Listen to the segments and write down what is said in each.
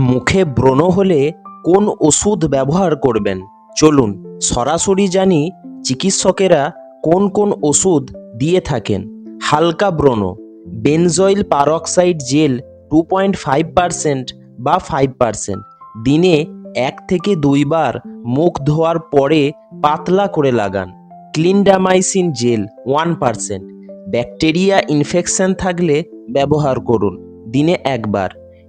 মুখে ব্রণ হলে কোন ওষুধ ব্যবহার করবেন? চলুন সরাসরি জানি চিকিৎসকেরা কোন কোন ওষুধ দিয়ে থাকেন। হালকা ব্রণ, benzoyl peroxide gel two point five percent বা ফাইভ পারসেন্ট দিনে এক থেকে দুইবার মুখ ধোয়ার পরে পাতলা করে লাগান। Clindamycin gel one percent bacteria infection থাকলে ব্যবহার করুন। দিনে একবার।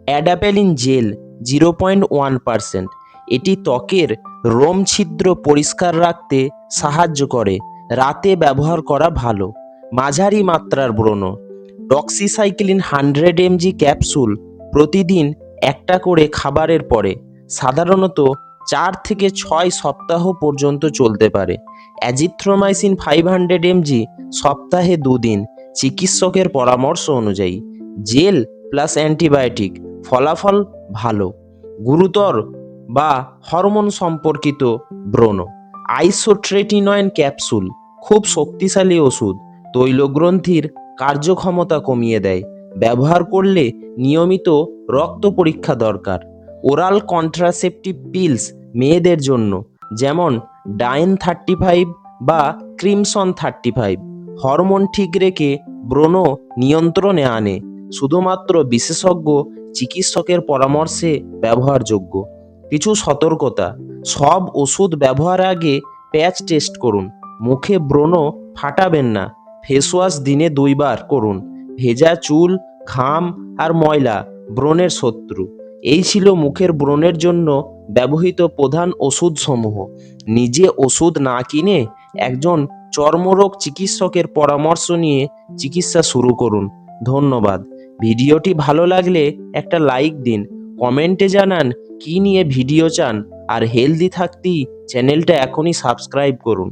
Adapalene gel, zero point one percent. এটি ত্বকের রোম ছিদ্র পরিষ্কার রাখতে সাহায্য করে, রাতে ব্যবহার করা ভালো। মাঝারি মাত্রার ব্রণ। ডক্সিসাইক্লিন হান্ড্রেড এমজি ক্যাপসুল প্রতিদিন একটা করে খাবারের পরে, সাধারণত চার থেকে ছয় সপ্তাহ পর্যন্ত চলতে পারে। অ্যাজিথ্রোমাইসিন ফাইভ হান্ড্রেড এমজি সপ্তাহে দুদিন, চিকিৎসকের পরামর্শ অনুযায়ী। Gel plus antibiotic. ফলাফল ভালো, গুরুতর বা হরমোন সম্পর্কিত ব্রণ, আইসোট্রেটিনয়েন ক্যাপসুল, খুব শক্তিশালী ওষুধ, তৈলগ্রন্থির কার্যক্ষমতা কমিয়ে দেয়, ব্যবহার করলে নিয়মিত রক্ত পরীক্ষা দরকার, ওরাল কন্ট্রাসেপটিভ পিলস মেয়েদের জন্য, যেমন ডাইন থার্টি ফাইভ বা ক্রিমসন থার্টি ফাইভ, হরমোন ঠিক রেখে ব্রণ নিয়ন্ত্রণে আনে, শুধুমাত্র বিশেষজ্ঞ চিকিৎসকের পরামর্শে ব্যবহারযোগ্য। কিছু সতর্কতা। সব ওষুধ ব্যবহার আগে প্যাচ টেস্ট করুন। মুখে ব্রণ ফাটাবেন না। ফেস ওয়াশ দিনে দুইবার করুন। ভেজা চুল, ঘাম আর ময়লা ব্রণের শত্রু। এই ছিল মুখের ব্রণের জন্য ব্যবহৃত প্রধান ওষুধসমূহ। নিজে ওষুধ না কিনে একজন চর্মরোগ চিকিৎসকের পরামর্শ নিয়ে চিকিৎসা শুরু করুন। ধন্যবাদ। ভিডিওটি ভালো লাগলে একটা লাইক দিন, কমেন্টে জানান কি নিয়ে ভিডিও চান, আর হেলদি থাকতেই চ্যানেলটা এখনই সাবস্ক্রাইব করুন।